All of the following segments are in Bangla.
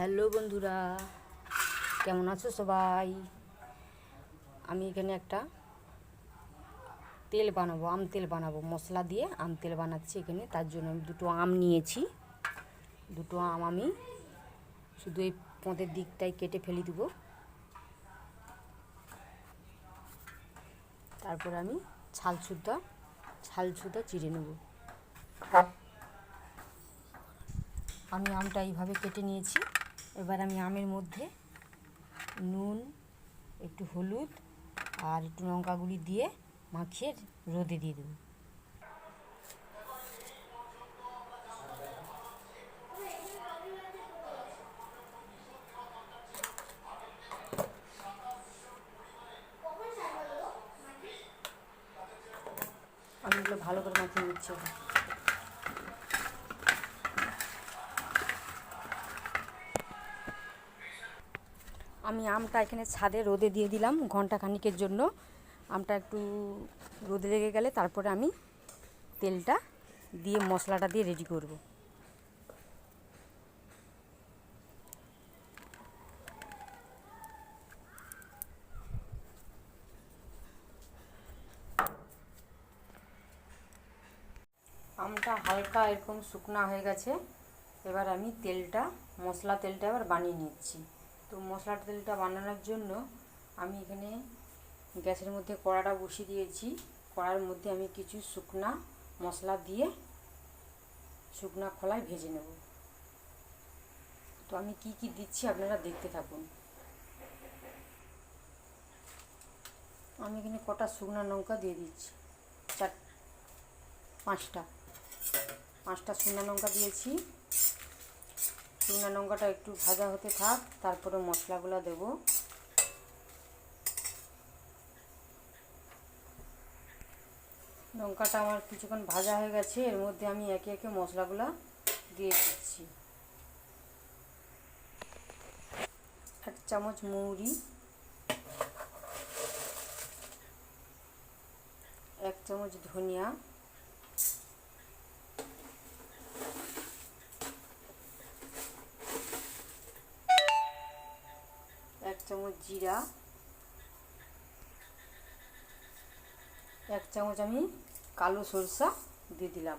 হ্যালো বন্ধুরা, কেমন আছো সবাই? আমি এখানে একটা তেল বানাবো, আম তেল বানাবো। মশলা দিয়ে আম তেল বানাচ্ছি এখানে, তার জন্য আমি দুটো আম নিয়েছি। দুটো আম আমি শুধু এই পঁদের দিকটাই কেটে ফেলে দেবো। তারপর আমি ছাল সুদ্ধা ছাল সুদ্ধা চিড়ে নেব। আমি আমটা এইভাবে কেটে নিয়েছি। এবার আমি আমের মধ্যে নুন, একটু হলুদ আর একটু লঙ্কা গুঁড়ি দিয়ে মাখিয়ে রোদে দিয়ে দেবো। আমি ভালো করে মাখিয়ে নিচ্ছি আমি আমটা এখানে ছাদে রোদে দিয়ে দিলাম ঘণ্টা খানিকের জন্য। আমটা একটু রোদে লেগে গেলে তারপরে আমি তেলটা দিয়ে মশলাটা দিয়ে রেডি করব। আমটা হালকা এরকম শুকনা হয়ে গেছে। এবার আমি তেলটা, মশলা তেলটা এবার বানিয়ে নিচ্ছি। তো মশলা তেলটা বানানোর জন্য আমি এখানে গ্যাসের মধ্যে কড়াটা বসিয়ে দিয়েছি। কড়ার মধ্যে আমি কিছু শুকনা মশলা দিয়ে শুকনা খোলায় ভেজে নেব। তো আমি কি কি দিচ্ছি আপনারা দেখতে থাকুন। আমি এখানে কটা শুকনা লঙ্কা দিয়ে দিচ্ছি। চার, পাঁচটা পাঁচটা শুকনো লঙ্কা দিয়েছি। শুকনো লঙ্কাটা একটু ভাজা হতে থাক, তারপরে মশলাগুলো দেব। লঙ্কাটা আমার কিছুক্ষণ ভাজা হয়ে গেছে, এর মধ্যে আমি একে একে মশলাগুলো দিয়ে দিচ্ছি। এক চামচ মৌরি, এক চামচ ধনিয়া এক চামচ জিরা, এক চামচ আমি কালো সরষা দিয়ে দিলাম।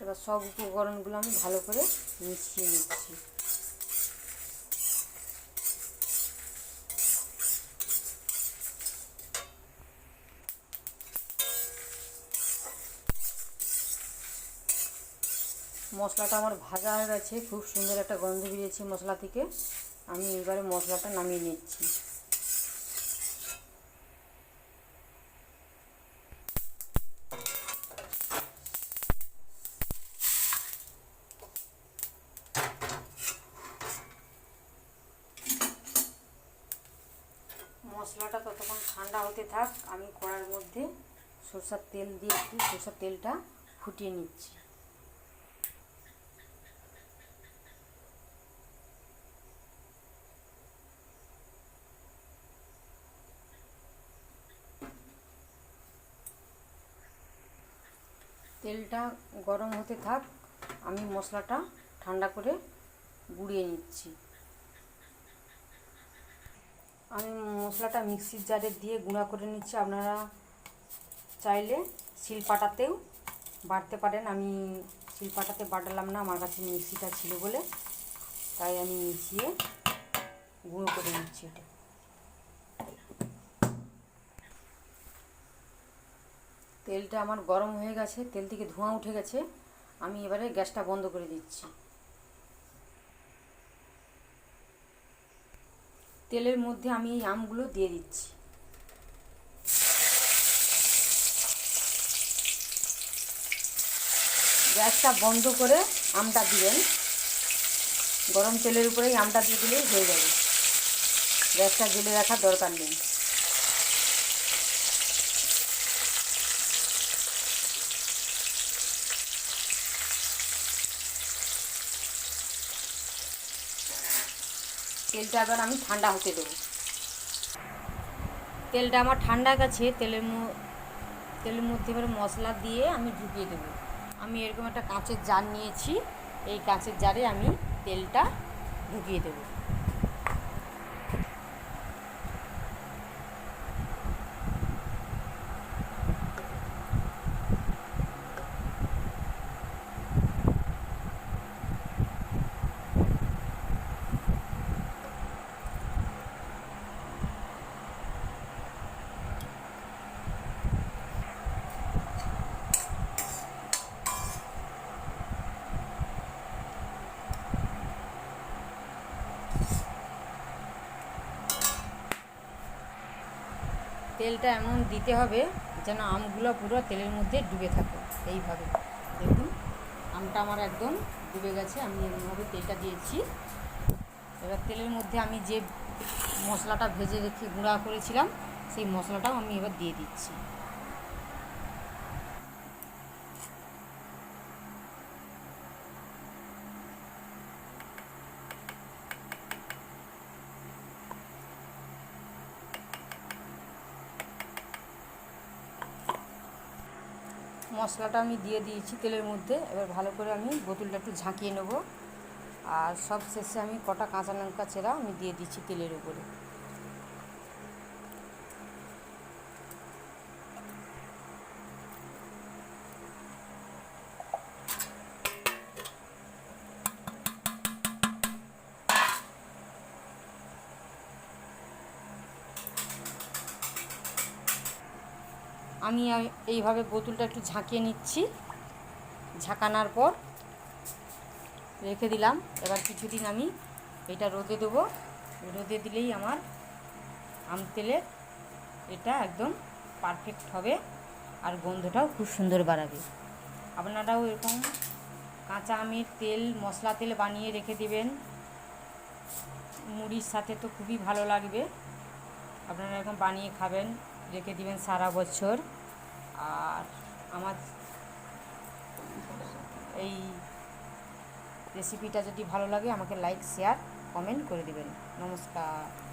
এবার সব উপকরণগুলো আমি ভালো করে মিশিয়ে নিচ্ছি। মশলাটা আমার ভাজা হয়ে গেছে, খুব সুন্দর একটা গন্ধ বেরিয়েছে মশলা থেকে। আমি এবারে মশলাটা নামিয়ে নিচ্ছি। মশলাটা ততক্ষণ ঠান্ডা হতে থাক, আমি কড়ার মধ্যে সরষার তেল দিয়ে একটু সরষার তেলটা ফুটিয়ে নিচ্ছি। তেলটা গরম হতে থাক, আমি মশলাটা ঠান্ডা করে গুঁড়িয়ে নিচ্ছি। আমি মশলাটা মিক্সির জারে দিয়ে গুঁড়া করে নিচ্ছি। আপনারা চাইলে শিলপাটাতেও বাটতে পারেন। আমি শিলপাটাতে বাটালাম না, আমার কাছে মিক্সিটা ছিল বলে, তাই আমি মিশিয়ে গুঁড়ো করে নিচ্ছি এটা। তেলটা আমার গরম হয়ে গেছে, তেল থেকে ধোঁয়া উঠে গেছে, আমি এবারে গ্যাসটা বন্ধ করে দিচ্ছি। তেলের মধ্যে আমি এই আমগুলো দিয়ে দিচ্ছি। গ্যাসটা বন্ধ করে আমটা দিবেন। গরম তেলের উপরেই আমটা দিয়ে দিলেই হয়ে যাবে। গ্যাসটা জেলে রাখার দরকার নেই। তেলটা এবার আমি ঠান্ডা হতে দেবো। তেলটা আমার ঠান্ডা গেছে, তেলের তেলের মধ্যে এবার মশলা দিয়ে আমি ঢুকিয়ে দেবো। আমি এরকম একটা কাঁচের জার নিয়েছি, এই কাঁচের জারে আমি তেলটা ঢুকিয়ে দেবো। তেলটা এমন দিতে হবে যেন আমগুলো পুরো তেলের মধ্যে ডুবে থাকে, এইভাবে। দেখুন, আমটা আমার একদম ডুবে গেছে, আমি এমনভাবে তেলটা দিয়েছি। এবার তেলের মধ্যে আমি যে মশলাটা ভেজে রেখে গুঁড়া করেছিলাম, সেই মশলাটাও আমি এবার দিয়ে দিচ্ছি। মশলাটা আমি দিয়ে দিয়েছি তেলের মধ্যে। এবার ভালো করে আমি বোতলটা একটু ঝাঁকিয়ে নেব। আর সব শেষে আমি কটা কাঁচা লঙ্কা চেরা আমি দিয়ে দিচ্ছি তেলের উপরে। আমি এইভাবে বোতলটা একটু ঝাঁকিয়ে নিচ্ছি। ঝাঁকানোর পর রেখে দিলাম। এবার কিছুদিন আমি এটা রোদে দেবো। রোদে দিলেই আমার আম তেলের এটা একদম পারফেক্ট হবে আর গন্ধটাও খুব সুন্দর বাড়াবে। আপনারাও এরকম কাঁচা আমের তেল, মশলা তেল বানিয়ে রেখে দেবেন। মুড়ির সাথে তো খুবই ভালো লাগবে। আপনারা এরকম বানিয়ে খাবেন। রেখে দিবেন সারা বছর। আর আমার এই রেসিপিটা যদি ভালো লাগে, আমাকে লাইক শেয়ার কমেন্ট করে দিবেন। নমস্কার।